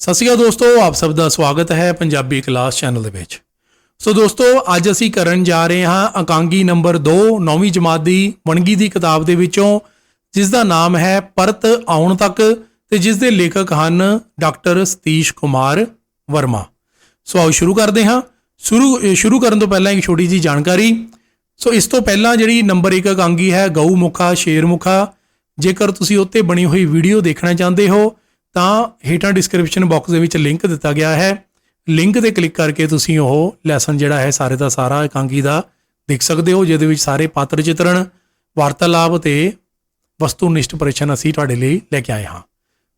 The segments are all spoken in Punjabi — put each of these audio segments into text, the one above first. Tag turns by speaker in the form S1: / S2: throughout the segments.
S1: ਸਤਿ ਸ਼੍ਰੀ ਅਕਾਲ ਦੋਸਤੋ, ਆਪ ਸਭ ਦਾ ਸਵਾਗਤ ਹੈ ਪੰਜਾਬੀ ਕਲਾਸ ਚੈਨਲ ਦੇ ਵਿੱਚ। ਸੋ ਦੋਸਤੋ, ਅੱਜ ਅਸੀਂ ਕਰਨ ਜਾ ਰਹੇ ਹਾਂ ਅਕਾਂਗੀ ਨੰਬਰ 2 ਨੌਵੀਂ ਜਮਾਤ ਦੀ ਵਣਗੀ ਦੀ ਕਿਤਾਬ ਦੇ ਵਿੱਚੋਂ, ਜਿਸ ਦਾ ਨਾਮ ਹੈ ਪਰਤ ਆਉਣ ਤੱਕ ਤੇ ਜਿਸ ਦੇ ਲੇਖਕ ਹਨ ਡਾਕਟਰ ਸਤੀਸ਼ ਕੁਮਾਰ ਵਰਮਾ। ਸੋ ਆਓ ਸ਼ੁਰੂ ਕਰਦੇ ਹਾਂ। ਸ਼ੁਰੂ ਸ਼ੁਰੂ ਕਰਨ ਤੋਂ ਪਹਿਲਾਂ ਇੱਕ ਛੋਟੀ ਜੀ ਜਾਣਕਾਰੀ। ਸੋ ਇਸ ਤੋਂ ਪਹਿਲਾਂ ਜਿਹੜੀ ਨੰਬਰ 1 ਅਕਾਂਗੀ ਹੈ ਗਊ ਮੁਖਾ ਸ਼ੇਰ ਮੁਖਾ ਜੇਕਰ ਤੁਸੀਂ ਉੱਤੇ ਬਣੀ ਹੋਈ ਵੀਡੀਓ ਦੇਖਣਾ ਚਾਹੁੰਦੇ ਹੋ ਤਾਂ ਹੇਠਾਂ ਡਿਸਕ੍ਰਿਪਸ਼ਨ ਬਾਕਸ ਦੇ ਵਿੱਚ ਲਿੰਕ ਦਿੱਤਾ ਗਿਆ ਹੈ। ਲਿੰਕ ਤੇ ਕਲਿੱਕ ਕਰਕੇ ਤੁਸੀਂ ਉਹ ਲੈਸਨ ਜਿਹੜਾ ਹੈ ਸਾਰੇ ਦਾ ਸਾਰਾ ਇਕਾਂਗੀ ਦਾ ਦੇਖ ਸਕਦੇ ਹੋ, ਜਿਹਦੇ ਵਿੱਚ ਸਾਰੇ ਪਾਤਰ ਚਿੱਤਰਣ, ਵਾਰਤਾਲਾਪ ਤੇ ਵਸਤੂਨਿਸ਼ਟ ਪ੍ਰਸ਼ਨ ਅਸੀਂ ਤੁਹਾਡੇ ਲਈ ਲੈ ਕੇ ਆਏ ਹਾਂ।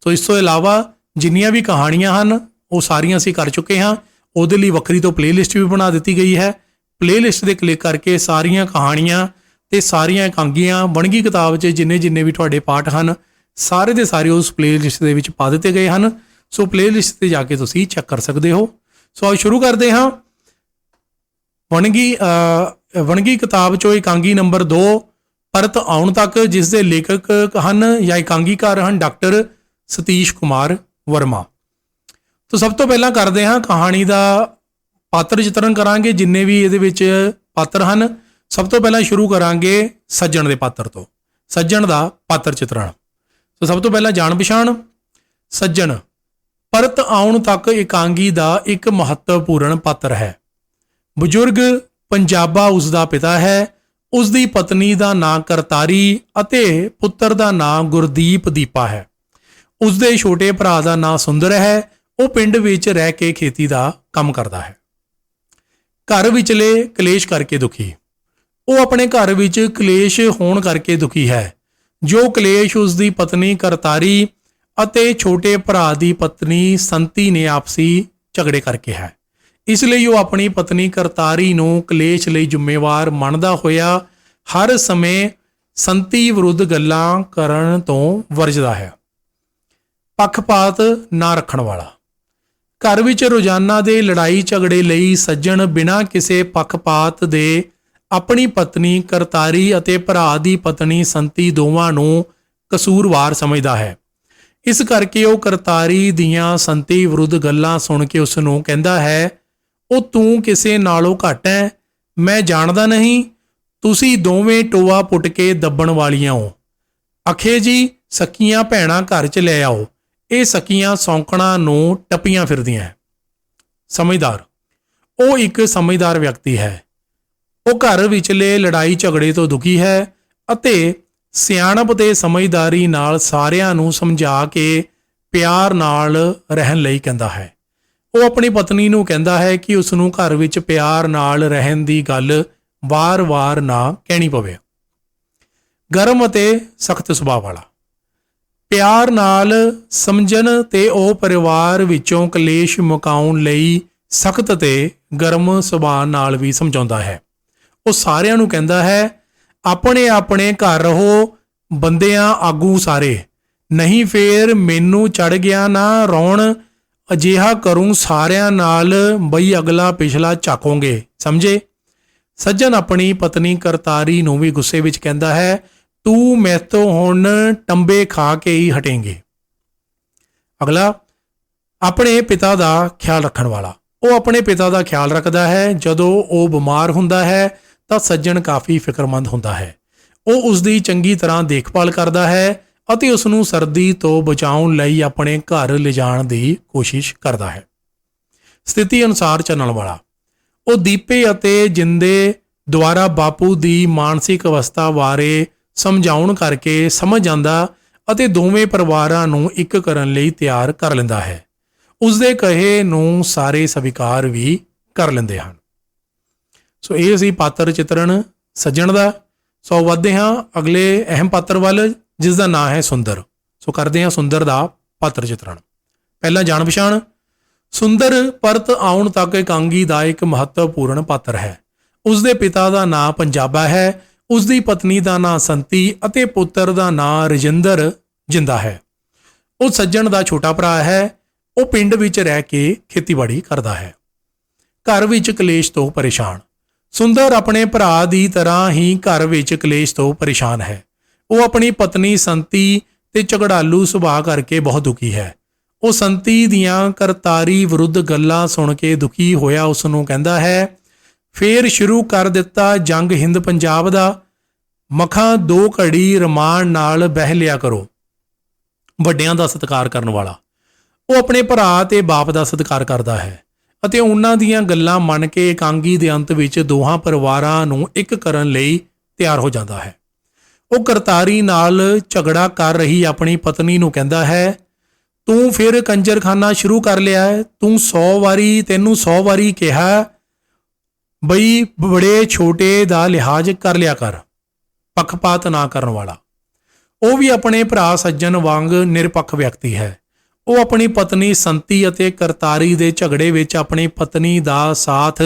S1: ਸੋ ਇਸ ਤੋਂ ਇਲਾਵਾ ਜਿੰਨੀਆਂ ਵੀ ਕਹਾਣੀਆਂ ਹਨ, ਉਹ ਸਾਰੀਆਂ ਅਸੀਂ ਕਰ ਚੁੱਕੇ ਹਾਂ। ਉਹਦੇ ਲਈ ਵੱਖਰੀ ਤੋਂ ਪਲੇਲਿਸਟ ਵੀ ਬਣਾ ਦਿੱਤੀ ਗਈ ਹੈ। ਪਲੇਲਿਸਟ ਤੇ ਕਲਿੱਕ ਕਰਕੇ ਸਾਰੀਆਂ ਕਹਾਣੀਆਂ ਤੇ ਸਾਰੀਆਂ ਇਕਾਂਗੀਆਂ ਵਣਗੀ ਕਿਤਾਬ 'ਚ ਜਿੰਨੇ ਜਿੰਨੇ ਵੀ ਤੁਹਾਡੇ ਪਾਠ ਹਨ ਸਾਰੇ ਦੇ ਸਾਰੇ ਉਸ ਪਲੇਲਿਸਟ ਦੇ ਵਿੱਚ ਪਾ ਦਿੱਤੇ ਗਏ ਹਨ। ਸੋ ਪਲੇਲਿਸਟ ਤੇ ਜਾ ਕੇ ਤੁਸੀਂ ਚੈੱਕ ਕਰ ਸਕਦੇ ਹੋ। ਸੋ ਆਓ ਸ਼ੁਰੂ ਕਰਦੇ ਹਾਂ। ਵਣਗੀ ਵਣਗੀ ਕਿਤਾਬ ਚੋਂ ਇਕਾਂਗੀ ਨੰਬਰ 2 ਪਰਤ ਆਉਣ ਤੱਕ, ਜਿਸ ਦੇ ਲੇਖਕ ਹਨ ਜਾਂ ਇਕਾਂਗੀਕਾਰ ਹਨ ਡਾਕਟਰ ਸਤੀਸ਼ ਕੁਮਾਰ ਵਰਮਾ। ਤੋਂ ਸਭ ਤੋਂ ਪਹਿਲਾਂ ਕਰਦੇ ਹਾਂ ਕਹਾਣੀ ਦਾ ਪਾਤਰ ਚਿੱਤਰਨ ਕਰਾਂਗੇ, ਜਿੰਨੇ ਵੀ ਇਹਦੇ ਵਿੱਚ ਪਾਤਰ ਹਨ। ਸਭ ਤੋਂ ਪਹਿਲਾਂ ਸ਼ੁਰੂ ਕਰਾਂਗੇ ਸੱਜਣ ਦੇ ਪਾਤਰ ਤੋਂ। ਸੱਜਣ ਦਾ ਪਾਤਰ ਚਿੱਤਰਣ। ਸੋ ਸਭ ਤੋਂ ਪਹਿਲਾਂ ਜਾਣ ਪਛਾਣ, ਸੱਜਣ। ਪਰਤ ਆਉਣ ਤੱਕ ਇਕਾਂਗੀ ਦਾ ਇੱਕ ਮਹੱਤਵਪੂਰਨ ਪਾਤਰ ਹੈ। ਬਜ਼ੁਰਗ ਪੰਜਾਬਾ ਉਸ ਦਾ ਪਿਤਾ ਹੈ। ਉਸ ਦੀ ਪਤਨੀ ਦਾ ਨਾਂ ਕਰਤਾਰੀ ਅਤੇ ਪੁੱਤਰ ਦਾ ਨਾਂ ਗੁਰਦੀਪ ਦੀਪਾ ਹੈ। ਉਸ ਦੇ ਛੋਟੇ ਭਰਾ ਦਾ ਨਾਂ ਸੁੰਦਰ ਹੈ। ਉਹ ਪਿੰਡ ਵਿੱਚ ਰਹਿ ਕੇ ਖੇਤੀ ਦਾ ਕੰਮ ਕਰਦਾ ਹੈ। ਘਰ ਵਿਚਲੇ ਕਲੇਸ਼ ਕਰਕੇ ਦੁਖੀ। ਉਹ ਆਪਣੇ ਘਰ ਵਿੱਚ ਕਲੇਸ਼ ਹੋਣ ਕਰਕੇ ਦੁਖੀ ਹੈ। ਜੋ ਕਲੇਸ਼ ਉਸ ਦੀ ਪਤਨੀ ਕਰਤਾਰੀ ਅਤੇ ਛੋਟੇ ਭਰਾ ਦੀ ਪਤਨੀ ਸੰਤੀ ਨੇ ਆਪਸੀ ਝਗੜੇ ਕਰਕੇ ਹੈ। ਇਸ ਲਈ ਉਹ ਆਪਣੀ ਪਤਨੀ ਕਰਤਾਰੀ ਨੂੰ ਕਲੇਸ਼ ਲਈ ਜ਼ਿੰਮੇਵਾਰ ਮੰਨਦਾ ਹੋਇਆ ਹਰ ਸਮੇਂ ਸੰਤੀ ਵਿਰੁੱਧ ਗੱਲਾਂ ਕਰਨ ਤੋਂ ਵਰਜਦਾ ਹੈ। ਪੱਖਪਾਤ ਨਾ ਰੱਖਣ ਵਾਲਾ। ਘਰ ਵਿੱਚ ਰੋਜ਼ਾਨਾ ਦੇ ਲੜਾਈ ਝਗੜੇ ਲਈ ਸੱਜਣ ਬਿਨਾਂ ਕਿਸੇ ਪੱਖਪਾਤ ਦੇ ਆਪਣੀ ਪਤਨੀ ਕਰਤਾਰੀ ਅਤੇ ਭਰਾ ਦੀ ਪਤਨੀ ਸੰਤੀ ਦੋਵਾਂ ਨੂੰ ਕਸੂਰਵਾਰ ਸਮਝਦਾ ਹੈ। ਇਸ ਕਰਕੇ ਉਹ ਕਰਤਾਰੀ ਦੀਆਂ ਸੰਤੀ ਵਿਰੁੱਧ ਗੱਲਾਂ ਸੁਣ ਕੇ ਉਸ ਨੂੰ ਕਹਿੰਦਾ ਹੈ, ਉਹ ਤੂੰ ਕਿਸੇ ਨਾਲੋਂ ਘੱਟ ਹੈ ਮੈਂ ਜਾਣਦਾ ਨਹੀਂ, ਤੁਸੀਂ ਦੋਵੇਂ ਟੋਆ ਪੁੱਟ ਕੇ ਦੱਬਣ ਵਾਲੀਆਂ ਹੋ। ਅਖੇ ਜੀ, ਸਕੀਆਂ ਭੈਣਾਂ ਘਰ ਚ ਲੈ ਆਓ, ਇਹ ਸਕੀਆਂ ਸੌਂਕਣਾ ਨੂੰ ਟੱਪੀਆਂ ਫਿਰਦੀਆਂ ਹੈ। ਸਮਝਦਾਰ, ਉਹ ਇੱਕ ਸਮਝਦਾਰ ਵਿਅਕਤੀ ਹੈ। ਉਹ ਘਰ ਵਿਚਲੇ ਲੜਾਈ ਝਗੜੇ ਤੋਂ ਦੁਖੀ ਹੈ ਅਤੇ ਸਿਆਣਪ ਤੇ ਸਮਝਦਾਰੀ ਨਾਲ ਸਾਰਿਆਂ ਨੂੰ ਸਮਝਾ ਕੇ ਪਿਆਰ ਨਾਲ ਰਹਿਣ ਲਈ ਕਹਿੰਦਾ ਹੈ। ਉਹ ਆਪਣੀ ਪਤਨੀ ਨੂੰ ਕਹਿੰਦਾ ਹੈ ਕਿ ਉਸ ਨੂੰ ਘਰ ਵਿੱਚ ਪਿਆਰ ਨਾਲ ਰਹਿਣ ਦੀ ਗੱਲ ਵਾਰ-ਵਾਰ ਨਾ ਕਹਿਣੀ ਪਵੇ। ਗਰਮ ਅਤੇ ਸਖਤ ਸੁਭਾਅ ਵਾਲਾ। ਪਿਆਰ ਨਾਲ ਸਮਝਣ ਤੇ ਉਹ ਪਰਿਵਾਰ ਵਿੱਚੋਂ ਕਲੇਸ਼ ਮੁਕਾਉਣ ਲਈ ਸਖਤ ਤੇ ਗਰਮ ਸੁਭਾਅ ਨਾਲ ਵੀ ਸਮਝਾਉਂਦਾ ਹੈ। ਉਹ ਸਾਰਿਆਂ ਨੂੰ ਕਹਿੰਦਾ ਹੈ, ਆਪਣੇ ਆਪਣੇ ਘਰ ਰਹੋ, ਬੰਦਿਆਂ ਆਗੂ ਸਾਰੇ। ਨਹੀਂ ਫੇਰ ਮੈਨੂੰ ਚੜ ਗਿਆ ਨਾ ਰੌਣ, ਅਜਿਹਾ ਕਰੂੰ ਸਾਰਿਆਂ ਨਾਲ ਬਈ ਅਗਲਾ ਪਿਛਲਾ ਝਾਕੋਗੇ। ਸਮਝੇ? ਸੱਜਣ ਆਪਣੀ ਪਤਨੀ ਕਰਤਾਰੀ ਨੂੰ ਵੀ ਗੁੱਸੇ ਵਿੱਚ ਕਹਿੰਦਾ ਹੈ, ਤੂੰ ਮੈਥੋਂ ਹੁਣ ਟੰਬੇ ਖਾ ਕੇ ਹੀ ਹਟੇਂਗੇ। ਅਗਲਾ, ਆਪਣੇ ਪਿਤਾ ਦਾ ਖਿਆਲ ਰੱਖਣ ਵਾਲਾ। ਉਹ ਆਪਣੇ ਪਿਤਾ ਦਾ ਖਿਆਲ ਰੱਖਦਾ ਹੈ, ਜਦੋਂ ਉਹ ਬਿਮਾਰ ਹੁੰਦਾ ਹੈ ਤਾਂ ਸੱਜਣ ਕਾਫੀ ਫਿਕਰਮੰਦ ਹੁੰਦਾ ਹੈ। ਉਹ ਉਸ ਦੀ ਚੰਗੀ ਤਰ੍ਹਾਂ ਦੇਖਭਾਲ ਕਰਦਾ ਹੈ ਅਤੇ ਉਸ ਨੂੰ ਸਰਦੀ ਤੋਂ ਬਚਾਉਣ ਲਈ ਆਪਣੇ ਘਰ ਲਿਜਾਣ ਦੀ ਕੋਸ਼ਿਸ਼ ਕਰਦਾ ਹੈ। ਸਥਿਤੀ ਅਨੁਸਾਰ ਚੱਲਣ ਵਾਲਾ ਉਹ ਦੀਪੇ ਅਤੇ ਜਿੰਦੇ ਦੁਆਰਾ ਬਾਪੂ ਦੀ ਮਾਨਸਿਕ ਅਵਸਥਾ ਬਾਰੇ ਸਮਝਾਉਣ ਕਰਕੇ ਸਮਝ ਜਾਂਦਾ ਅਤੇ ਦੋਵੇਂ ਪਰਿਵਾਰਾਂ ਨੂੰ ਇੱਕ ਕਰਨ ਲਈ ਤਿਆਰ ਕਰ ਲੈਂਦਾ ਹੈ। ਉਸ ਦੇ ਕਹੇ ਨੂੰ ਸਾਰੇ ਸਵੀਕਾਰ ਵੀ ਕਰ ਲੈਂਦੇ ਹਨ। ਸੋ ਇਹ ਸੀ ਪਾਤਰ ਚਿੱਤਰਣ ਸੱਜਣ ਦਾ। ਸੋ ਵੱਧਦੇ ਹਾਂ ਅਗਲੇ ਅਹਿਮ ਪਾਤਰ ਵੱਲ, ਜਿਸ ਦਾ ਨਾਮ ਹੈ ਸੁੰਦਰ। ਸੋ ਕਰਦੇ ਹਾਂ ਸੁੰਦਰ ਦਾ ਪਾਤਰ ਚਿੱਤਰਣ। ਪਹਿਲਾਂ ਜਾਣ ਪਛਾਣ, ਸੁੰਦਰ ਪਰਤ ਆਉਣ ਤੱਕ ਇਕਾਂਗੀ ਦਾ ਇੱਕ ਮਹੱਤਵਪੂਰਨ ਪਾਤਰ ਹੈ। ਉਸ ਦੇ ਪਿਤਾ ਦਾ ਨਾਮ ਪੰਜਾਬਾ ਹੈ ਉਸ ਦੀ ਪਤਨੀ ਦਾ ਨਾਮ ਸੰਤੀ ਅਤੇ ਪੁੱਤਰ ਦਾ ਨਾਮ ਰਜਿੰਦਰ ਜਿੰਦਾ ਹੈ। ਉਹ ਸੱਜਣ ਦਾ ਛੋਟਾ ਭਰਾ ਹੈ, ਉਹ ਪਿੰਡ ਵਿੱਚ ਰਹਿ ਕੇ ਖੇਤੀਬਾੜੀ ਕਰਦਾ ਹੈ। ਘਰ ਵਿੱਚ ਕਲੇਸ਼ ਤੋਂ ਪਰੇਸ਼ਾਨ। ਸੁੰਦਰ ਆਪਣੇ ਭਰਾ ਦੀ ਤਰ੍ਹਾਂ ਹੀ ਘਰ ਵਿੱਚ ਕਲੇਸ਼ ਤੋਂ ਪਰੇਸ਼ਾਨ ਹੈ। ਉਹ ਆਪਣੀ ਪਤਨੀ ਸੰਤੀ ਤੇ ਝਗੜਾਲੂ ਸੁਭਾਅ ਕਰਕੇ ਬਹੁਤ ਦੁਖੀ ਹੈ। ਉਹ ਸੰਤੀ ਦੀਆਂ ਕਰਤਾਰੀ ਵਿਰੁੱਧ ਗੱਲਾਂ ਸੁਣ ਕੇ ਦੁਖੀ ਹੋਇਆ ਉਸ ਨੂੰ ਕਹਿੰਦਾ ਹੈ, ਫੇਰ ਸ਼ੁਰੂ ਕਰ ਦਿੱਤਾ ਜੰਗ ਹਿੰਦ ਪੰਜਾਬ ਦਾ। ਮਖਾਂ ਦੋ ਘੜੀ ਰਮਾਨ ਨਾਲ ਬਹਿ ਲਿਆ ਕਰੋ। ਵੱਡਿਆਂ ਦਾ ਸਤਿਕਾਰ ਕਰਨ ਵਾਲਾ। ਉਹ ਆਪਣੇ ਭਰਾ ਤੇ ਬਾਪ ਦਾ ਸਤਿਕਾਰ ਕਰਦਾ ਹੈ। ਅਤੇ ਉਹਨਾਂ ਦੀਆਂ ਗੱਲਾਂ ਮੰਨ ਕੇ ਇਕਾਂਗੀ ਦੇ ਅੰਤ ਵਿੱਚ ਦੋਹਾਂ ਪਰਿਵਾਰਾਂ ਨੂੰ ਇੱਕ ਕਰਨ ਲਈ ਤਿਆਰ ਹੋ ਜਾਂਦਾ ਹੈ। ਉਹ ਕਰਤਾਰੀ ਨਾਲ ਝਗੜਾ ਕਰ ਰਹੀ ਆਪਣੀ ਪਤਨੀ ਨੂੰ ਕਹਿੰਦਾ ਹੈ, ਤੂੰ ਫਿਰ ਕੰਜਰਖਾਨਾ ਸ਼ੁਰੂ ਕਰ ਲਿਆ ਹੈ। ਤੂੰ 100 ਵਾਰੀ, ਤੈਨੂੰ 100 ਵਾਰੀ ਕਿਹਾ ਬਈ ਬੜੇ ਛੋਟੇ ਦਾ ਲਿਹਾਜ਼ ਕਰ ਲਿਆ ਕਰ, ਪੱਖਪਾਤ ਨਾ ਕਰਨ ਵਾਲਾ। ਉਹ ਵੀ ਆਪਣੇ ਭਰਾ ਸੱਜਣ ਵਾਂਗ ਨਿਰਪੱਖ ਵਿਅਕਤੀ ਹੈ। ਉਹ ਆਪਣੀ ਪਤਨੀ ਸੰਤੀ ਅਤੇ ਕਰਤਾਰੀ ਦੇ ਝਗੜੇ ਵਿੱਚ ਆਪਣੀ ਪਤਨੀ ਦਾ ਸਾਥ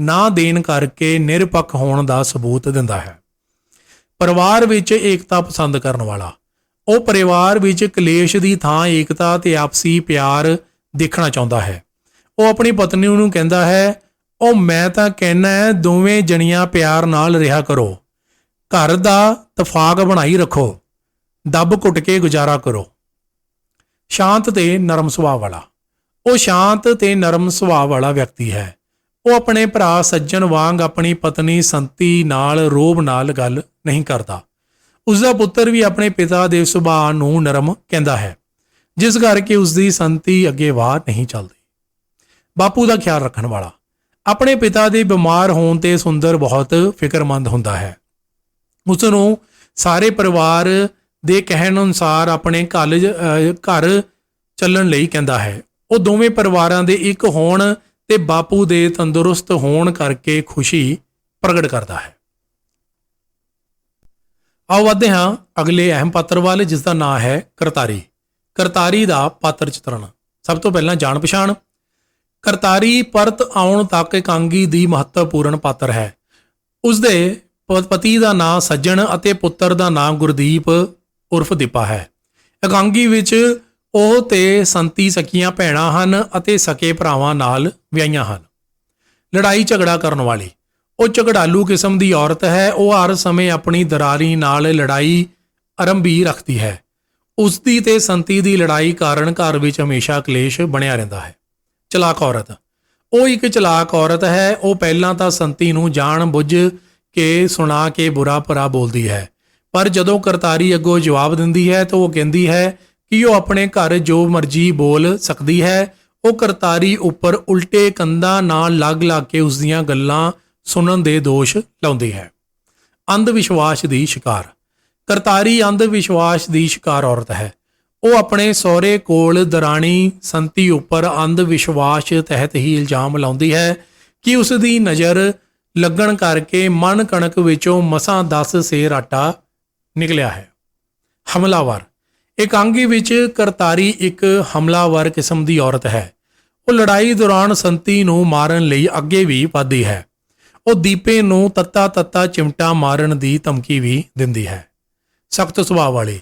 S1: ਨਾ ਦੇਣ ਕਰਕੇ ਨਿਰਪੱਖ ਹੋਣ ਦਾ ਸਬੂਤ ਦਿੰਦਾ ਹੈ। ਪਰਿਵਾਰ ਵਿੱਚ ਏਕਤਾ ਪਸੰਦ ਕਰਨ ਵਾਲਾ, ਉਹ ਪਰਿਵਾਰ ਵਿੱਚ ਕਲੇਸ਼ ਦੀ ਥਾਂ ਏਕਤਾ ਤੇ ਆਪਸੀ ਪਿਆਰ ਦੇਖਣਾ ਚਾਹੁੰਦਾ ਹੈ। ਉਹ ਆਪਣੀ ਪਤਨੀ ਨੂੰ ਕਹਿੰਦਾ ਹੈ, ਉਹ ਮੈਂ ਤਾਂ ਕਹਿਣਾ ਹੈ, ਦੋਵੇਂ ਜਣੀਆਂ ਪਿਆਰ ਨਾਲ ਰਿਹਾ ਕਰੋ। ਘਰ ਦਾ ਤਫਾਕ ਬਣਾਈ ਰੱਖੋ। ਦੱਬ ਘੁੱਟ ਕੇ ਗੁਜ਼ਾਰਾ ਕਰੋ। ਸ਼ਾਂਤ ਤੇ ਨਰਮ ਸੁਭਾਅ ਵਾਲਾ। ਉਹ ਸ਼ਾਂਤ ਤੇ ਨਰਮ ਸੁਭਾਅ ਵਾਲਾ ਵਿਅਕਤੀ ਹੈ। ਉਹ ਆਪਣੇ ਭਰਾ ਸੱਜਣ ਵਾਂਗ ਆਪਣੀ ਪਤਨੀ ਸੰਤੀ ਨਾਲ ਰੋਬ ਨਾਲ ਗੱਲ ਨਹੀਂ ਕਰਦਾ। ਉਸ ਦਾ ਪੁੱਤਰ ਵੀ ਆਪਣੇ ਪਿਤਾ ਦੇ ਸੁਭਾਅ ਨੂੰ ਨਰਮ ਕਹਿੰਦਾ ਹੈ, ਜਿਸ ਕਰਕੇ ਉਸ ਦੀ ਸੰਤੀ ਅੱਗੇ ਵਾਹ ਨਹੀਂ ਚੱਲਦੀ। ਬਾਪੂ ਦਾ ਖਿਆਲ ਰੱਖਣ ਵਾਲਾ। ਆਪਣੇ ਪਿਤਾ ਦੇ ਬਿਮਾਰ ਹੋਣ ਤੇ ਸੁੰਦਰ ਬਹੁਤ ਫਿਕਰਮੰਦ ਹੁੰਦਾ ਹੈ। ਉਸ ਨੂੰ ਸਾਰੇ ਪਰਿਵਾਰ ਦੇ ਕਹਿਣ ਅਨੁਸਾਰ ਆਪਣੇ ਕਾਲਜ ਘਰ ਚੱਲਣ ਲਈ ਕਹਿੰਦਾ ਹੈ। ਉਹ ਦੋਵੇਂ ਪਰਿਵਾਰਾਂ ਦੇ ਇੱਕ ਹੋਣ ਤੇ ਬਾਪੂ ਦੇ ਤੰਦਰੁਸਤ ਹੋਣ ਕਰਕੇ ਖੁਸ਼ੀ ਪ੍ਰਗਟ ਕਰਦਾ ਹੈ। ਆਓ ਵਧਦੇ ਹਾਂ ਅਗਲੇ ਅਹਿਮ ਪਾਤਰ ਵੱਲ, ਜਿਸ ਦਾ ਨਾਮ ਹੈ ਕਰਤਾਰੀ। ਕਰਤਾਰੀ ਦਾ ਪਾਤਰ ਚਿਤਰਣ। ਸਭ ਤੋਂ ਪਹਿਲਾਂ ਜਾਣ ਪਛਾਣ। ਕਰਤਾਰੀ ਪਰਤ ਆਉਣ ਤੱਕ ਇਕਾਂਗੀ ਦੀ ਮਹੱਤਵਪੂਰਨ ਪਾਤਰ ਹੈ। ਉਸ ਦੇ ਪਤੀ ਦਾ ਨਾਮ ਸੱਜਣ ਅਤੇ ਪੁੱਤਰ ਦਾ ਨਾਮ ਗੁਰਦੀਪ ਉਰਫ ਦੀਪਾ ਹੈ। ਇਕਾਂਗੀ ਵਿੱਚ ਉਹ ਤੇ ਸੰਤੀ ਸਕੀਆਂ ਭੈਣਾਂ ਹਨ ਅਤੇ ਸਕੇ ਭਰਾਵਾਂ ਨਾਲ ਵਿਆਹੀਆਂ ਹਨ। ਲੜਾਈ ਝਗੜਾ ਕਰਨ ਵਾਲੀ। ਉਹ ਝਗੜਾਲੂ ਕਿਸਮ ਦੀ ਔਰਤ ਹੈ। ਉਹ ਹਰ ਸਮੇਂ ਆਪਣੀ ਦਰਾਰੀ ਨਾਲ ਲੜਾਈ ਆਰੰਭੀ ਰੱਖਦੀ ਹੈ। ਉਸ ਦੀ ਤੇ ਸੰਤੀ ਦੀ ਲੜਾਈ ਕਾਰਨ ਘਰ ਵਿੱਚ ਹਮੇਸ਼ਾ ਕਲੇਸ਼ ਬਣਿਆ ਰਹਿੰਦਾ ਹੈ। ਚਲਾਕ ਔਰਤ। ਉਹ ਇੱਕ ਚਲਾਕ ਔਰਤ ਹੈ। ਉਹ ਪਹਿਲਾਂ ਤਾਂ ਸੰਤੀ ਨੂੰ ਜਾਣ ਬੁੱਝ ਕੇ ਸੁਣਾ ਕੇ ਬੁਰਾ ਭਰਾ ਬੋਲਦੀ ਹੈ। ਪਰ ਜਦੋਂ ਕਰਤਾਰੀ ਅੱਗੋਂ ਜਵਾਬ ਦਿੰਦੀ ਹੈ ਤਾਂ ਉਹ ਕਹਿੰਦੀ ਹੈ ਕਿ ਉਹ ਆਪਣੇ ਘਰ ਜੋ ਮਰਜ਼ੀ ਬੋਲ ਸਕਦੀ ਹੈ। ਉਹ ਕਰਤਾਰੀ ਉੱਪਰ ਉਲਟੇ ਕੰਧਾਂ ਨਾਲ ਲੱਗ ਲੱਗ ਕੇ ਉਸ ਦੀਆਂ ਗੱਲਾਂ ਸੁਣਨ ਦੇ ਦੋਸ਼ ਲਾਉਂਦੀ ਹੈ। ਅੰਧ ਵਿਸ਼ਵਾਸ ਦੀ ਸ਼ਿਕਾਰ। ਕਰਤਾਰੀ ਅੰਧ ਵਿਸ਼ਵਾਸ ਦੀ ਸ਼ਿਕਾਰ ਔਰਤ ਹੈ। ਉਹ ਆਪਣੇ ਸਹੁਰੇ ਕੋਲ ਦਰਾਣੀ ਸੰਤੀ ਉੱਪਰ ਅੰਧ ਵਿਸ਼ਵਾਸ ਤਹਿਤ ਹੀ ਇਲਜ਼ਾਮ ਲਾਉਂਦੀ ਹੈ ਕਿ ਉਸ ਦੀ ਨਜ਼ਰ ਲੱਗਣ ਕਰਕੇ ਮਨ ਕਣਕ ਵਿੱਚੋਂ ਮਸਾਂ 10 ਸੇਰ ਆਟਾ ਨਿਕਲਿਆ ਹੈ। ਹਮਲਾਵਰ। ਇਕਾਂਗੀ ਵਿੱਚ ਕਰਤਾਰੀ ਇੱਕ ਹਮਲਾਵਰ ਕਿਸਮ ਦੀ ਔਰਤ ਹੈ। ਉਹ ਲੜਾਈ ਦੌਰਾਨ ਸੰਤੀ ਨੂੰ ਮਾਰਨ ਲਈ ਅੱਗੇ ਵੀ ਵਧਦੀ ਹੈ। ਉਹ ਦੀਪੇ ਨੂੰ ਤੱਤਾ ਤੱਤਾ ਚਿਮਟਾ ਮਾਰਨ ਦੀ ਧਮਕੀ ਵੀ ਦਿੰਦੀ ਹੈ। ਸਖਤ ਸੁਭਾਅ ਵਾਲੀ।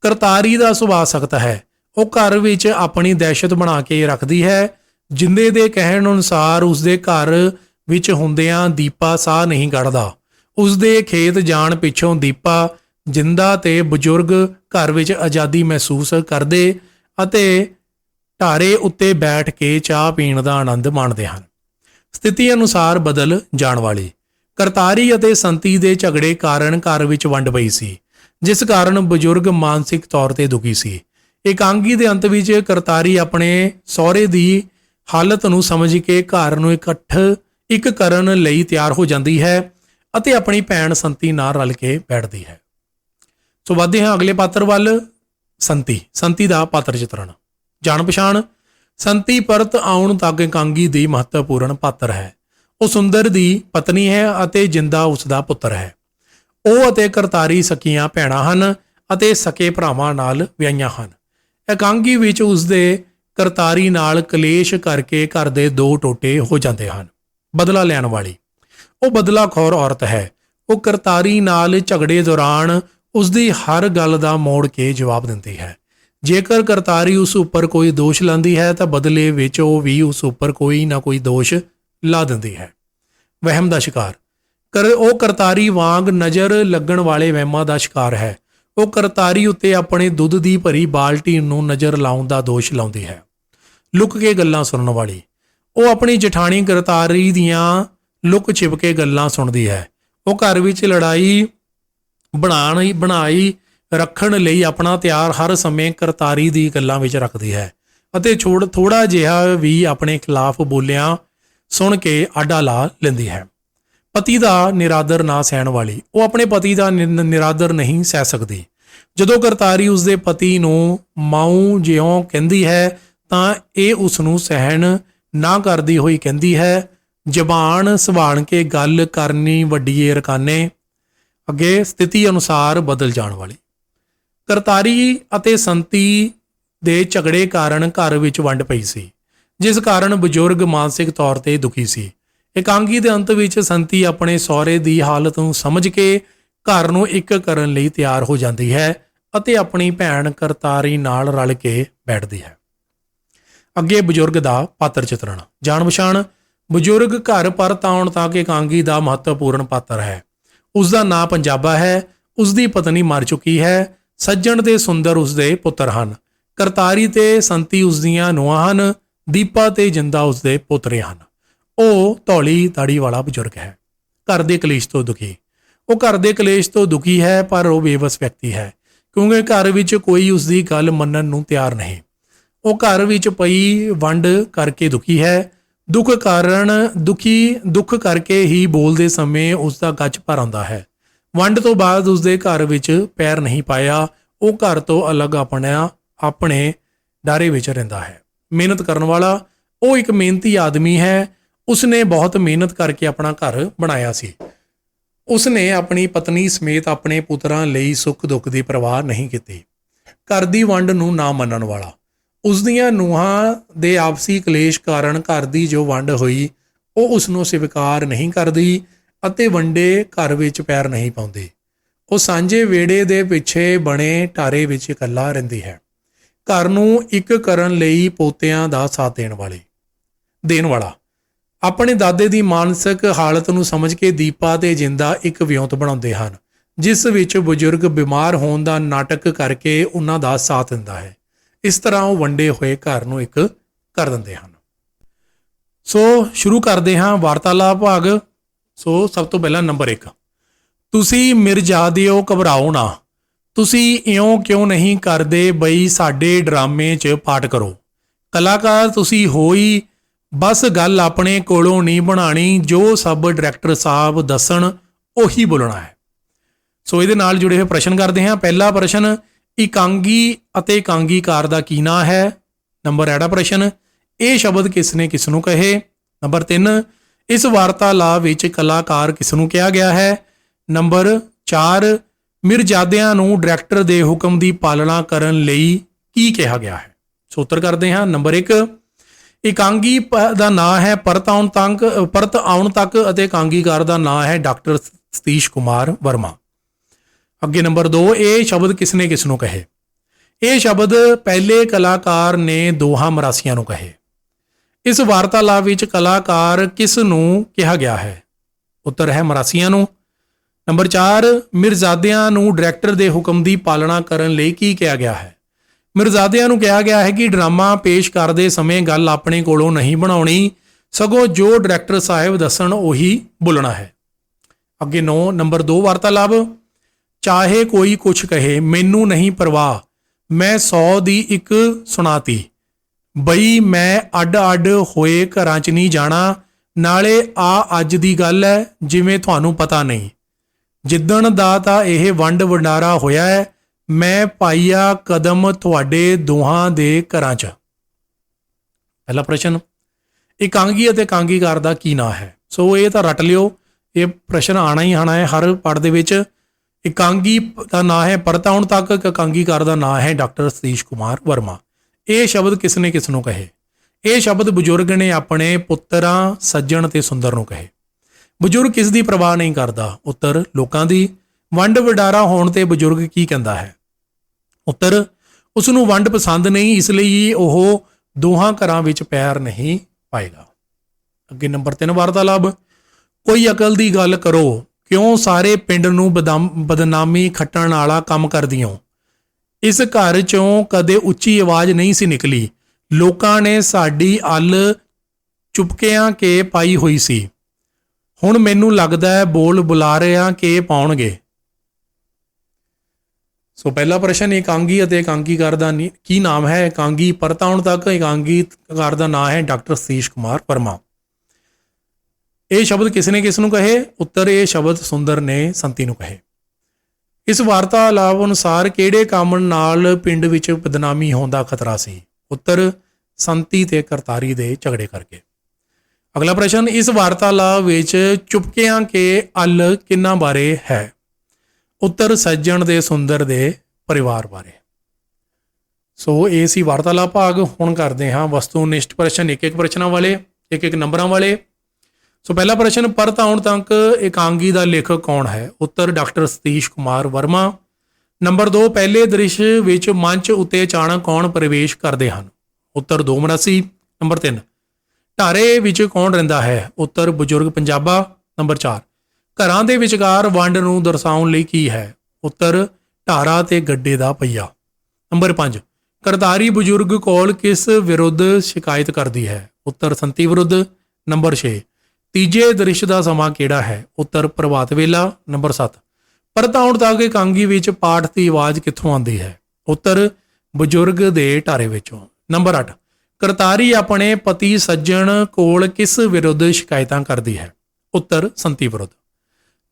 S1: ਕਰਤਾਰੀ ਦਾ ਸੁਭਾਅ ਸਖਤ ਹੈ। ਉਹ ਘਰ ਵਿੱਚ ਆਪਣੀ ਦਹਿਸ਼ਤ ਬਣਾ ਕੇ ਰੱਖਦੀ ਹੈ। ਜਿੰਦੇ ਦੇ ਕਹਿਣ ਅਨੁਸਾਰ ਉਸ ਦੇ ਘਰ ਵਿੱਚ ਹੁੰਦਿਆਂ ਦੀਪਾ ਸਾਹ ਨਹੀਂ ਕੱਢਦਾ। ਉਸ ਦੇ ਖੇਤ ਜਾਣ ਪਿੱਛੋਂ ਦੀਪਾ ਜਿੰਦਾ ਤੇ ਬਜ਼ੁਰਗ ਘਰ ਵਿੱਚ ਆਜ਼ਾਦੀ ਮਹਿਸੂਸ ਕਰਦੇ ਅਤੇ ਢਾਰੇ ਉੱਤੇ ਬੈਠ ਕੇ ਚਾਹ ਪੀਣ ਦਾ ਆਨੰਦ ਮਾਣਦੇ ਹਨ। ਸਥਿਤੀ ਅਨੁਸਾਰ ਬਦਲ ਜਾਣ ਵਾਲੀ। ਕਰਤਾਰੀ ਅਤੇ ਸੰਤੀ ਦੇ ਝਗੜੇ ਕਾਰਨ ਘਰ ਵਿੱਚ ਵੰਡ ਪਈ ਸੀ, ਜਿਸ ਕਾਰਨ ਬਜ਼ੁਰਗ ਮਾਨਸਿਕ ਤੌਰ ਤੇ ਦੁਖੀ ਸੀ। ਇਕਾਂਗੀ ਦੇ ਅੰਤ ਵਿੱਚ ਕਰਤਾਰੀ ਆਪਣੇ ਸਹੁਰੇ ਦੀ ਹਾਲਤ ਨੂੰ ਸਮਝ ਕੇ ਘਰ ਨੂੰ ਇਕੱਠ, ਇੱਕ ਕਰਨ ਲਈ ਤਿਆਰ ਹੋ ਜਾਂਦੀ ਹੈ ਅਤੇ ਆਪਣੀ ਭੈਣ ਸੰਤੀ ਨਾਲ ਰਲ ਕੇ ਬੈਠਦੀ ਹੈ। ਸੋ ਵਧਦੇ ਹਾਂ ਅਗਲੇ ਪਾਤਰ ਵੱਲ, ਸੰਤੀ ਸੰਤੀ ਦਾ ਪਾਤਰ ਚਿਤਰਣ। ਜਾਣ ਪਛਾਣ, ਸੰਤੀ ਪਰਤ ਆਉਣ ਤੱਕ ਇਕਾਂਗੀ ਦੀ ਮਹੱਤਵਪੂਰਨ ਪਾਤਰ ਹੈ। ਉਹ ਸੁੰਦਰ ਦੀ ਪਤਨੀ ਹੈ ਅਤੇ ਜਿੰਦਾ ਉਸ ਦਾ ਪੁੱਤਰ ਹੈ। ਉਹ ਅਤੇ ਕਰਤਾਰੀ ਸਕੀਆਂ ਭੈਣਾਂ ਹਨ ਅਤੇ ਸਕੇ ਭਰਾਵਾਂ ਨਾਲ ਵਿਆਹੀਆਂ ਹਨ। ਇਕਾਂਗੀ ਵਿੱਚ ਉਸ ਦੇ ਕਰਤਾਰੀ ਨਾਲ ਕਲੇਸ਼ ਕਰਕੇ ਘਰ ਦੇ ਦੋ ਟੋਟੇ ਹੋ ਜਾਂਦੇ ਹਨ। ਬਦਲਾ ਲੈਣ ਵਾਲੀ। ਉਹ ਬਦਲਾਖੋਰ ਔਰਤ ਹੈ। ਉਹ ਕਰਤਾਰੀ ਨਾਲ ਝਗੜੇ ਦੌਰਾਨ ਉਸ ਦੀ ਹਰ ਗੱਲ ਦਾ ਮੋੜ ਕੇ ਜਵਾਬ ਦਿੰਦੀ ਹੈ। ਜੇਕਰ ਕਰਤਾਰੀ ਉਸ ਉੱਪਰ ਕੋਈ ਦੋਸ਼ ਲਾਂਦੀ ਹੈ, ਤਾਂ ਬਦਲੇ ਵਿੱਚ ਉਹ ਵੀ ਉਸ ਉੱਪਰ ਕੋਈ ਨਾ ਕੋਈ ਦੋਸ਼ ਲਾ ਦਿੰਦੀ ਹੈ। ਵਹਿਮ ਦਾ ਸ਼ਿਕਾਰ। ਕਰ, ਉਹ ਕਰਤਾਰੀ ਵਾਂਗ ਨਜ਼ਰ ਲੱਗਣ ਵਾਲੇ ਵਹਿਮਾਂ ਦਾ ਸ਼ਿਕਾਰ ਹੈ। ਉਹ ਕਰਤਾਰੀ ਉੱਤੇ ਆਪਣੇ ਦੁੱਧ ਦੀ ਭਰੀ ਬਾਲਟੀ ਨੂੰ ਨਜ਼ਰ ਲਾਉਣ ਦਾ ਦੋਸ਼ ਲਾਉਂਦੀ ਹੈ। ਲੁੱਕ ਕੇ ਗੱਲਾਂ ਸੁਣਨ ਵਾਲੀ। ਉਹ ਆਪਣੀ ਜਠਾਣੀ ਕਰਤਾਰੀ ਦੀਆਂ ਲੁੱਕ ਛਿਪ ਕੇ ਗੱਲਾਂ ਸੁਣਦੀ ਹੈ। ਉਹ ਘਰ ਵਿੱਚ ਲੜਾਈ ਬਣਾਈ ਬਣਾਈ ਰੱਖਣ ਲਈ ਆਪਣਾ ਤਿਆਰ ਹਰ ਸਮੇਂ ਕਰਤਾਰੀ ਦੀ ਗੱਲਾਂ ਵਿੱਚ ਰੱਖਦੀ ਹੈ। ਅਤੇ ਛੋੜ ਥੋੜਾ ਜਿਹਾ ਵੀ ਆਪਣੇ ਖਿਲਾਫ ਬੋਲਿਆਂ ਸੁਣ ਕੇ ਆਡਾ ਲਾ ਲੈਂਦੀ ਹੈ। ਪਤੀ ਦਾ ਨਿਰਾਦਰ ਨਾ ਸਹਿਣ ਵਾਲੀ, ਉਹ ਆਪਣੇ ਪਤੀ ਦਾ ਨਿ- ਨਿਰਾਦਰ ਨਹੀਂ ਸਹਿ ਸਕਦੀ। ਜਦੋਂ ਕਰਤਾਰੀ ਉਸਦੇ ਪਤੀ ਨੂੰ ਮਾਊ ਜਿਉਂ ਕਹਿੰਦੀ ਹੈ, ਤਾਂ ਇਹ ਉਸ ਨੂੰ ਸਹਿਣ ਨਾ ਕਰਦੀ ਹੋਈ ਕਹਿੰਦੀ ਹੈ, ਜ਼ਬਾਨ ਸੰਭਾਲ ਕੇ ਗੱਲ ਕਰਨੀ ਵੱਡੀਏ ਰਕਾਨੇ ਅੱਗੇ ਸਥਿਤੀ ਅਨੁਸਾਰ ਬਦਲ ਜਾਣ ਵਾਲੀ। ਕਰਤਾਰੀ ਅਤੇ ਸੰਤੀ ਦੇ ਝਗੜੇ ਕਾਰਨ ਘਰ ਵਿੱਚ ਵੰਡ ਪਈ ਸੀ, ਜਿਸ ਕਾਰਨ ਬਜ਼ੁਰਗ ਮਾਨਸਿਕ ਤੌਰ ਤੇ ਦੁਖੀ ਸੀ। ਇਕਾਂਗੀ ਦੇ ਅੰਤ ਵਿੱਚ ਸੰਤੀ ਆਪਣੇ ਸਹੁਰੇ ਦੀ ਹਾਲਤ ਨੂੰ ਸਮਝ ਕੇ ਘਰ ਨੂੰ ਇੱਕ ਕਰਨ ਲਈ ਤਿਆਰ ਹੋ ਜਾਂਦੀ ਹੈ ਅਤੇ ਆਪਣੀ ਭੈਣ ਕਰਤਾਰੀ ਨਾਲ ਰਲ ਕੇ ਬੈਠਦੀ ਹੈ। ਅੱਗੇ ਬਜ਼ੁਰਗ ਦਾ ਪਾਤਰ ਚਿਤਰਣ। ਜਾਣ ਪਛਾਣ ਬਜ਼ੁਰਗ ਘਰ ਪਰਤ ਆਉਣ ਤੱਕ ਇਕਾਂਗੀ ਦਾ ਮਹੱਤਵਪੂਰਨ ਪਾਤਰ ਹੈ। ਉਸ ਦਾ ਨਾਂ ਪੰਜਾਬਾ ਹੈ ਉਸ ਦੀ ਪਤਨੀ ਮਰ ਚੁੱਕੀ ਹੈ, ਸੱਜਣ ਤੇ ਸੁੰਦਰ ਉਸ ਦੇ ਪੁੱਤਰ ਹਨ। ਕਰਤਾਰੀ ਤੇ ਸੰਤੀ ਉਸ ਦੀਆਂ ਨੂੰਹਾਂ ਹਨ, ਦੀਪਾ ਤੇ ਜਿੰਦਾ ਉਸ ਦੇ ਪੁੱਤਰੇ ਹਨ। ਉਹ ਧੌਲੀ ਦਾੜੀ ਵਾਲਾ ਬਜ਼ੁਰਗ ਹੈ। ਘਰ ਦੇ ਕਲੇਸ਼ ਤੋਂ ਦੁਖੀ। ਉਹ ਘਰ ਦੇ ਕਲੇਸ਼ ਤੋਂ ਦੁਖੀ ਹੈ, ਪਰ ਉਹ ਬੇਵਸ ਵਿਅਕਤੀ ਹੈ, ਕਿਉਂਕਿ ਘਰ ਵਿੱਚ ਕੋਈ ਉਸ ਦੀ ਗੱਲ ਮੰਨਣ ਨੂੰ ਤਿਆਰ ਨਹੀਂ। ਉਹ ਘਰ ਵਿੱਚ ਪਈ ਵੰਡ ਕਰਕੇ ਦੁਖੀ ਹੈ ਦੁੱਖ ਕਾਰਨ ਦੁਖੀ ਦੁੱਖ ਕਰਕੇ ਹੀ ਬੋਲਦੇ ਸਮੇਂ ਉਸ ਦਾ ਗੱਜ ਭਰ ਆਉਂਦਾ ਹੈ। ਵੰਡ ਤੋਂ ਬਾਅਦ ਉਸ ਦੇ ਘਰ ਵਿੱਚ ਪੈਰ ਨਹੀਂ ਪਾਇਆ, ਉਹ ਘਰ ਤੋਂ ਅਲੱਗ ਆਪਣਿਆ ਆਪਣੇ ਡਾਰੇ ਵਿੱਚ ਰਹਿੰਦਾ ਹੈ। ਮਿਹਨਤ ਕਰਨ ਵਾਲਾ, ਉਹ ਇੱਕ ਮਿਹਨਤੀ ਆਦਮੀ ਹੈ। ਉਸਨੇ ਬਹੁਤ ਮਿਹਨਤ ਕਰਕੇ ਆਪਣਾ ਘਰ ਬਣਾਇਆ ਸੀ। ਉਸਨੇ ਆਪਣੀ ਪਤਨੀ ਸਮੇਤ ਆਪਣੇ ਪੁੱਤਰਾਂ ਲਈ ਸੁੱਖ ਦੁੱਖ ਦੀ ਪਰਵਾਹ ਨਹੀਂ ਕੀਤੀ। ਘਰ ਦੀ ਵੰਡ ਨੂੰ ਨਾ ਮੰਨਣ ਵਾਲਾ ਉਸ ਦੀਆਂ ਨੂੰਹਾਂ ਦੇ ਆਪਸੀ ਕਲੇਸ਼ ਕਾਰਨ ਘਰ ਦੀ ਜੋ ਵੰਡ ਹੋਈ, ਉਹ ਉਸ ਨੂੰ ਸਵੀਕਾਰ ਨਹੀਂ ਕਰਦੀ ਅਤੇ ਵੰਡੇ ਘਰ ਵਿੱਚ ਪੈਰ ਨਹੀਂ ਪਾਉਂਦੀ। ਉਹ ਸਾਂਝੇ ਵੇੜੇ ਦੇ ਪਿੱਛੇ ਬਣੇ ਟਾਰੇ ਵਿੱਚ ਇਕੱਲਾ ਰਹਿੰਦੀ ਹੈ। ਘਰ ਨੂੰ ਇੱਕ ਕਰਨ ਲਈ ਪੋਤਿਆਂ ਦਾ ਸਾਥ ਦੇਣ ਵਾਲੀ ਦੇਣ ਵਾਲਾ। ਆਪਣੇ ਦਾਦੇ ਦੀ ਮਾਨਸਿਕ ਹਾਲਤ ਨੂੰ ਸਮਝ ਕੇ ਦੀਪਾ ਤੇ ਜਿੰਦਾ ਇੱਕ ਵਿਉਂਤ ਬਣਾਉਂਦੇ ਹਨ, ਜਿਸ ਵਿੱਚ ਬਜ਼ੁਰਗ ਬਿਮਾਰ ਹੋਣ ਦਾ ਨਾਟਕ ਕਰਕੇ ਉਹਨਾਂ ਦਾ ਸਾਥ ਦਿੰਦਾ ਹੈ। ਇਸ ਤਰ੍ਹਾਂ ਉਹ ਵੰਡੇ ਹੋਏ ਘਰ ਨੂੰ ਇੱਕ ਕਰ ਦਿੰਦੇ ਹਨ। ਸੋ ਸ਼ੁਰੂ ਕਰਦੇ ਹਾਂ ਵਾਰਤਾਲਾਪ ਭਾਗ। ਸੋ ਸਭ ਤੋਂ ਪਹਿਲਾਂ ਨੰਬਰ 1 ਤੁਸੀਂ ਮਿਰਜ਼ਾ ਦਿਓ ਘਬਰਾਓ ਨਾ। ਤੁਸੀਂ ਇਉਂ ਕਿਉਂ ਨਹੀਂ ਕਰਦੇ ਬਈ ਸਾਡੇ ਡਰਾਮੇ 'ਚ ਪਾਠ ਕਰੋ। ਕਲਾਕਾਰ ਤੁਸੀਂ ਹੋਈ, ਬਸ ਗੱਲ ਆਪਣੇ ਕੋਲੋਂ ਨਹੀਂ ਬਣਾਣੀ, ਜੋ ਸਭ ਡਾਇਰੈਕਟਰ ਸਾਹਿਬ ਦੱਸਣ ਉਹੀ ਬੋਲਣਾ ਹੈ। ਸੋ ਇਹਦੇ ਨਾਲ ਜੁੜੇ ਹੋਏ ਪ੍ਰਸ਼ਨ ਕਰਦੇ ਹਾਂ। ਪਹਿਲਾ ਪ੍ਰਸ਼ਨ ਇਕਾਂਗੀ ਅਤੇ ਇਕਾਂਗੀਕਾਰ ਦਾ ਕੀ ਨਾਂ ਹੈ? ਨੰਬਰ ਐੜਾ ਪ੍ਰਸ਼ਨ ਇਹ ਸ਼ਬਦ ਕਿਸ ਨੇ ਕਿਸ ਨੂੰ ਕਹੇ? ਨੰਬਰ 3 ਇਸ ਵਾਰਤਾਲਾਪ ਵਿੱਚ ਕਲਾਕਾਰ ਕਿਸ ਨੂੰ ਕਿਹਾ ਗਿਆ ਹੈ? ਨੰਬਰ 4 ਮਿਰਜ਼ਾਦਿਆਂ ਨੂੰ ਡਾਇਰੈਕਟਰ ਦੇ ਹੁਕਮ ਦੀ ਪਾਲਣਾ ਕਰਨ ਲਈ ਕੀ ਕਿਹਾ ਗਿਆ ਹੈ? ਸੋ ਉੱਤਰ ਕਰਦੇ ਹਾਂ। ਨੰਬਰ 1 ਇਕਾਂਗੀ ਪ- ਦਾ ਨਾਂ ਹੈ ਪਰਤ ਆਉਣ ਤੱਕ, ਪਰਤ ਆਉਣ ਤੱਕ ਅਤੇ ਇਕਾਂਗੀਕਾਰ ਦਾ ਨਾਂ ਹੈ ਡਾਕਟਰ ਸਤੀਸ਼ ਕੁਮਾਰ ਵਰਮਾ। ਅੱਗੇ ਨੰਬਰ 2 ਇਹ ਸ਼ਬਦ ਕਿਸ ਨੇ ਕਿਸ ਨੂੰ ਕਹੇ? ਇਹ ਸ਼ਬਦ ਪਹਿਲੇ ਕਲਾਕਾਰ ਨੇ ਦੋਹਾਂ ਮਰਾਸੀਆਂ ਨੂੰ ਕਹੇ। ਇਸ ਵਾਰਤਾਲਾਪ ਵਿੱਚ ਕਲਾਕਾਰ ਕਿਸ ਨੂੰ ਕਿਹਾ ਗਿਆ ਹੈ? ਉੱਤਰ ਹੈ ਮਰਾਸੀਆਂ ਨੂੰ। ਨੰਬਰ 4 ਮਿਰਜ਼ਾਦਿਆਂ ਨੂੰ ਡਾਇਰੈਕਟਰ ਦੇ ਹੁਕਮ ਦੀ ਪਾਲਣਾ ਕਰਨ ਲਈ ਕੀ ਕਿਹਾ ਗਿਆ ਹੈ? ਮਿਰਜ਼ਾਦਿਆਂ ਨੂੰ ਕਿਹਾ ਗਿਆ ਹੈ ਕਿ ਡਰਾਮਾ ਪੇਸ਼ ਕਰਦੇ ਸਮੇਂ ਗੱਲ ਆਪਣੇ ਕੋਲੋਂ ਨਹੀਂ ਬਣਾਉਣੀ, ਸਗੋਂ ਜੋ ਡਾਇਰੈਕਟਰ ਸਾਹਿਬ ਦੱਸਣ ਉਹੀ ਬੋਲਣਾ ਹੈ। ਅੱਗੇ 9 ਨੰਬਰ 2 ਵਾਰਤਾਲਾਪ। ਚਾਹੇ ਕੋਈ ਕੁਛ ਕਹੇ, ਮੈਨੂੰ ਨਹੀਂ ਪਰਵਾਹ। ਮੈਂ 100 ਦੀ ਇੱਕ ਸੁਣਾਤੀ। ਬਈ, ਮੈਂ ਅੱਡ-ਅੱਡ ਹੋਏ ਘਰਾਂ 'ਚ ਨਹੀਂ ਜਾਣਾ। ਨਾਲੇ ਆ ਅੱਜ ਦੀ ਗੱਲ ਹੈ ਜਿਵੇਂ ਤੁਹਾਨੂੰ ਪਤਾ ਨਹੀਂ। ਜਿੱਦਣ ਦਾ ਤਾਂ ਇਹ ਵੰਡ ਵੰਡਾਰਾ ਹੋਇਆ ਹੈ ਮੈਂ ਪਾਈਆ ਕਦਮ ਤੁਹਾਡੇ ਦੋਹਾਂ ਦੇ ਘਰਾਂ 'ਚ। ਪਹਿਲਾ ਪ੍ਰਸ਼ਨ, ਇਕਾਂਗੀ ਅਤੇ ਕਾਂਗੀਕਾਰ ਦਾ ਕੀ ਨਾਂ ਹੈ? ਸੋ ਇਹ ਤਾਂ ਰੱਟ ਲਿਓ, ਇਹ ਪ੍ਰਸ਼ਨ ਆਣਾ ਹੀ ਆਣਾ ਹੈ ਹਰ ਪੜ ਦੇ ਵਿੱਚ। ਇਕਾਂਗੀ ਦਾ ਨਾਂ ਹੈ ਪਰਤਾਉਣ ਤੱਕ ਇਕਾਂਗੀਕਾਰ ਦਾ ਨਾਂ ਹੈ ਡਾਕਟਰ ਸਤੀਸ਼ ਕੁਮਾਰ ਵਰਮਾ। ਇਹ ਸ਼ਬਦ ਕਿਸ ਨੇ ਕਿਸ ਨੂੰ ਕਹੇ? ਇਹ ਸ਼ਬਦ ਬਜ਼ੁਰਗ ਨੇ ਆਪਣੇ ਪੁੱਤਰਾਂ, ਸੱਜਣ ਤੇ ਸੁੰਦਰ ਨੂੰ ਕਹੇ। ਬਜ਼ੁਰਗ ਕਿਸ ਦੀ ਪਰਵਾਹ ਨਹੀਂ ਕਰਦਾ? ਉੱਤਰ, ਲੋਕਾਂ ਦੀ। ਵੰਡ ਵਡਾਰਾ ਹੋਣ ਤੇ ਬਜ਼ੁਰਗ ਕੀ ਕਹਿੰਦਾ ਹੈ? ਉੱਤਰ, ਉਸ ਨੂੰ ਵੰਡ ਪਸੰਦ ਨਹੀਂ, ਇਸ ਲਈ ਉਹ ਦੋਹਾਂ ਘਰਾਂ ਵਿੱਚ ਪੈਰ ਨਹੀਂ ਪਾਏਗਾ। ਅੱਗੇ ਨੰਬਰ 3 ਵਾਰਤਾਲਾਪ ਕੋਈ ਅਕਲ ਦੀ ਗੱਲ ਕਰੋ। ਕਿਉਂ ਸਾਰੇ ਪਿੰਡ ਨੂੰ ਬਦਨਾਮ- ਬਦਨਾਮੀ ਖੱਟਣ ਵਾਲਾ ਕੰਮ ਕਰਦੀ ਹੋ ਇਸ ਘਰ ਚੋਂ ਕਦੇ ਉੱਚੀ ਆਵਾਜ਼ ਨਹੀਂ ਸੀ ਨਿਕਲੀ। ਲੋਕਾਂ ਨੇ ਸਾਡੀ ਅੱਲ ਚੁਪਕਿਆਂ ਕੇ ਪਾਈ ਹੋਈ ਸੀ। ਹੁਣ ਮੈਨੂੰ ਲੱਗਦਾ ਹੈ ਬੋਲ ਬੁਲਾ ਰਿਆਂ ਕਿ ਪਾਉਣਗੇ। ਸੋ ਪਹਿਲਾ ਪ੍ਰਸ਼ਨ ਇਕਾਂਗੀ ਅਤੇ ਇਕਾਂਗੀਕਾਰ ਦਾ ਨੀ- ਕੀ ਨਾਮ ਹੈ? ਇਕਾਂਗੀ ਪਰਤਾਉਣ ਤੱਕ ਇਕਾਂਗੀਕਾਰ ਦਾ ਨਾਮ ਹੈ ਡਾਕਟਰ ਸਤੀਸ਼ ਕੁਮਾਰ ਪਰਮਾ ਇਹ ਸ਼ਬਦ ਕਿਸ ਨੇ ਕਿਸ ਨੂੰ ਕਹੇ? ਉੱਤਰ ਇਹ ਸ਼ਬਦ ਸੁੰਦਰ ਨੇ ਸੰਤੀ ਨੂੰ ਕਹੇ। ਇਸ ਵਾਰਤਾਲਾਪ ਅਨੁਸਾਰ ਕਿਹੜੇ ਕੰਮ ਨਾਲ ਪਿੰਡ ਵਿੱਚ ਬਦਨਾਮੀ ਹੋਣ ਦਾ ਖਤਰਾ ਸੀ? ਉੱਤਰ, ਸੰਤੀ ਤੇ ਕਰਤਾਰੀ ਦੇ ਝਗੜੇ ਕਰਕੇ। ਅਗਲਾ ਪ੍ਰਸ਼ਨ, ਇਸ ਵਾਰਤਾਲਾਪ ਵਿੱਚ ਚੁਪਕਿਆਂ ਕੇ ਅਲ ਕਿੰਨਾ ਬਾਰੇ ਹੈ? ਉੱਤਰ, ਸੱਜਣ ਦੇ ਸੁੰਦਰ ਦੇ ਪਰਿਵਾਰ ਬਾਰੇ। ਸੋ, ਇਹ ਸੀ ਵਾਰਤਾਲਾਪ ਭਾਗ। ਹੁਣ ਕਰਦੇ ਹਾਂ ਵਸਤੂਨਿਸ਼ਟ ਪ੍ਰਸ਼ਨ ਇੱਕ ਇੱਕ ਪ੍ਰਸ਼ਨਾਂ ਵਾਲੇ ਇੱਕ ਇੱਕ ਨੰਬਰਾਂ ਵਾਲੇ। ਸੋ ਪਹਿਲਾ ਪ੍ਰਸ਼ਨ ਪਰਤ ਆਉਣ ਤੱਕ ਇਕਾਂਗੀ ਦਾ ਲੇਖਕ ਕੌਣ ਹੈ? ਉੱਤਰ ਡਾਕਟਰ ਸਤੀਸ਼ ਕੁਮਾਰ ਵਰਮਾ। ਨੰਬਰ 2 ਪਹਿਲੇ ਦ੍ਰਿਸ਼ ਵਿੱਚ ਮੰਚ ਉੱਤੇ ਅਚਾਨਕ ਕੌਣ ਪ੍ਰਵੇਸ਼ ਕਰਦੇ ਹਨ? ਉੱਤਰ ਦੋ ਮਰਾਸੀ। ਨੰਬਰ 3 ਢਾਰੇ ਵਿੱਚ ਕੌਣ ਰਹਿੰਦਾ ਹੈ? ਉੱਤਰ ਬਜ਼ੁਰਗ ਪੰਜਾਬਾ। ਨੰਬਰ 4 ਘਰਾਂ ਦੇ ਵਿਚਕਾਰ ਵੰਡ ਨੂੰ ਦਰਸਾਉਣ ਲਈ ਕੀ ਹੈ? ਉੱਤਰ, ਢਾਰਾ ਤੇ ਗੱਡੇ ਦਾ ਪਈਆ ਨੰਬਰ 5 ਕਰਤਾਰੀ ਬਜ਼ੁਰਗ ਕੋਲ ਕਿਸ ਵਿਰੁੱਧ ਸ਼ਿਕਾਇਤ ਕਰਦੀ ਹੈ? ਉੱਤਰ ਸੰਤੀ ਵਿਰੁੱਧ। ਨੰਬਰ 6 ਤੀਜੇ ਦ੍ਰਿਸ਼ ਦਾ ਸਮਾਂ ਕਿਹੜਾ ਹੈ? ਉੱਤਰ ਪ੍ਰਭਾਤ ਵੇਲਾ, ਨੰਬਰ 7 ਪਰਤਾਉਣ ਤੱਕ ਕਾਂਗੀ ਵਿੱਚ ਪਾਠ ਦੀ ਆਵਾਜ਼ ਕਿੱਥੋਂ ਆਉਂਦੀ ਹੈ? ਉੱਤਰ, ਬਜ਼ੁਰਗ ਦੇ ਟਾਰੇ ਵਿੱਚੋਂ। ਨੰਬਰ 8 ਕਰਤਾਰੀ ਆਪਣੇ ਪਤੀ ਸੱਜਣ ਕੋਲ ਕਿਸ ਵਿਰੁੱਧ ਸ਼ਿਕਾਇਤਾਂ ਕਰਦੀ ਹੈ? ਉੱਤਰ, ਸੰਤੀ ਵਿਰੁੱਧ।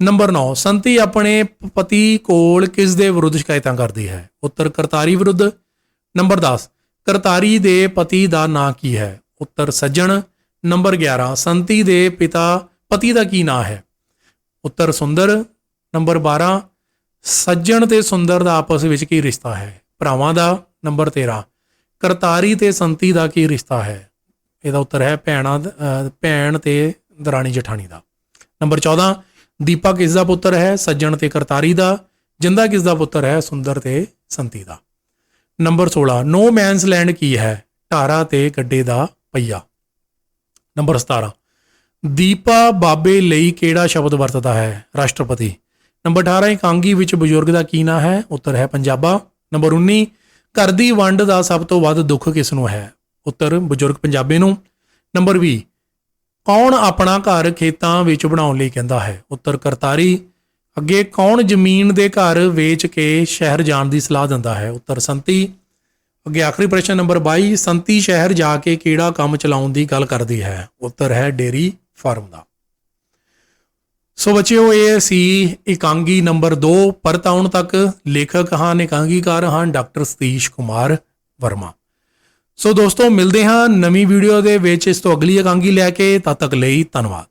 S1: ਨੰਬਰ 9 ਸੰਤੀ ਆਪਣੇ ਪਤੀ ਕੋਲ ਕਿਸ ਦੇ ਵਿਰੁੱਧ ਸ਼ਿਕਾਇਤਾਂ ਕਰਦੀ ਹੈ? ਉੱਤਰ, ਕਰਤਾਰੀ ਵਿਰੁੱਧ। ਨੰਬਰ 10 ਕਰਤਾਰੀ ਦੇ ਪਤੀ ਦਾ ਨਾਂ ਕੀ ਹੈ? ਉੱਤਰ, ਸੱਜਣ। ਨੰਬਰ 11 ਸੰਤੀ ਦੇ ਪਿਤਾ ਪਤੀ ਦਾ ਕੀ ਨਾਂ ਹੈ? ਉੱਤਰ ਸੁੰਦਰ, ਨੰਬਰ 12 ਸੱਜਣ ਤੇ ਸੁੰਦਰ ਦਾ ਆਪਸ ਵਿੱਚ ਕੀ ਰਿਸ਼ਤਾ ਹੈ? ਭਰਾਵਾਂ ਦਾ, ਨੰਬਰ 13 ਕਰਤਾਰੀ ਤੇ ਸੰਤੀ ਦਾ ਕੀ ਰਿਸ਼ਤਾ ਹੈ? ਇਹਦਾ ਉੱਤਰ ਹੈ ਭੈਣਾਂ ਭੈਣ ਤੇ ਦਰਾਣੀ ਜਠਾਣੀ ਦਾ। ਨੰਬਰ 14 ਦੀਪਾ ਕਿਸ ਦਾ ਪੁੱਤਰ ਹੈ? ਸੱਜਣ ਤੇ ਕਰਤਾਰੀ ਦਾ, ਜਿੰਦਾ ਕਿਸ ਦਾ ਪੁੱਤਰ ਹੈ? ਸੁੰਦਰ ਤੇ ਸੰਤੀ ਦਾ। ਨੰਬਰ 16 ਨੋ ਮੈਨਸ ਲੈਂਡ ਕੀ ਹੈ? ਢਾਰਾ ਤੇ ਗੱਡੇ ਦਾ ਪਈਆ ਨੰਬਰ 17 ਦੀਪਾ ਬਾਬੇ ਲਈ ਕਿਹੜਾ ਸ਼ਬਦ ਵਰਤਦਾ ਹੈ? ਰਾਸ਼ਟਰਪਤੀ। ਨੰਬਰ 18 ਇਕਾਂਗੀ ਵਿੱਚ ਬਜ਼ੁਰਗ ਦਾ ਕੀ ਨਾਂ ਹੈ? ਉੱਤਰ ਹੈ ਪੰਜਾਬਾ। ਨੰਬਰ 19 ਘਰ ਦੀ ਵੰਡ ਦਾ ਸਭ ਤੋਂ ਵੱਧ ਦੁੱਖ ਕਿਸ ਨੂੰ ਹੈ? ਉੱਤਰ ਬਜ਼ੁਰਗ ਪੰਜਾਬੇ ਨੂੰ। ਨੰਬਰ 20 ਕੌਣ ਆਪਣਾ ਘਰ ਖੇਤਾਂ ਵਿੱਚ ਬਣਾਉਣ ਲਈ ਕਹਿੰਦਾ ਹੈ? ਉੱਤਰ ਕਰਤਾਰੀ। ਅੱਗੇ, ਕੌਣ ਜ਼ਮੀਨ ਦੇ ਘਰ ਵੇਚ ਕੇ ਸ਼ਹਿਰ ਜਾਣ ਦੀ ਸਲਾਹ ਦਿੰਦਾ ਹੈ? ਉੱਤਰ ਸੰਤੀ। ਅੱਗੇ ਆਖਰੀ ਪ੍ਰਸ਼ਨ ਨੰਬਰ 22 ਸੰਤੀ ਸ਼ਹਿਰ ਜਾ ਕੇ ਕਿਹੜਾ ਕੰਮ ਚਲਾਉਣ ਦੀ ਗੱਲ ਕਰਦੀ ਹੈ? ਉੱਤਰ ਹੈ ਡੇਰੀ ਫਾਰਮ ਦਾ। ਸੋ ਬੱਚਿਓ, ਇਹ ਸੀ ਇਕਾਂਗੀ ਨੰਬਰ 2 ਪਰਤਾਉਣ ਤੱਕ ਲੇਖਕ ਹਨ ਇਕਾਂਗੀਕਾਰ ਹਨ ਡਾਕਟਰ ਸਤੀਸ਼ ਕੁਮਾਰ ਵਰਮਾ। ਸੋ ਦੋਸਤੋ, ਮਿਲਦੇ ਹਾਂ ਨਵੀਂ ਵੀਡੀਓ ਦੇ ਵਿੱਚ। ਇਸ ਤੋਂ ਅਗਲੀ ਇਕਾਂਗੀ ਲੈ ਕੇ ਤਦ ਤੱਕ ਲਈ ਧੰਨਵਾਦ।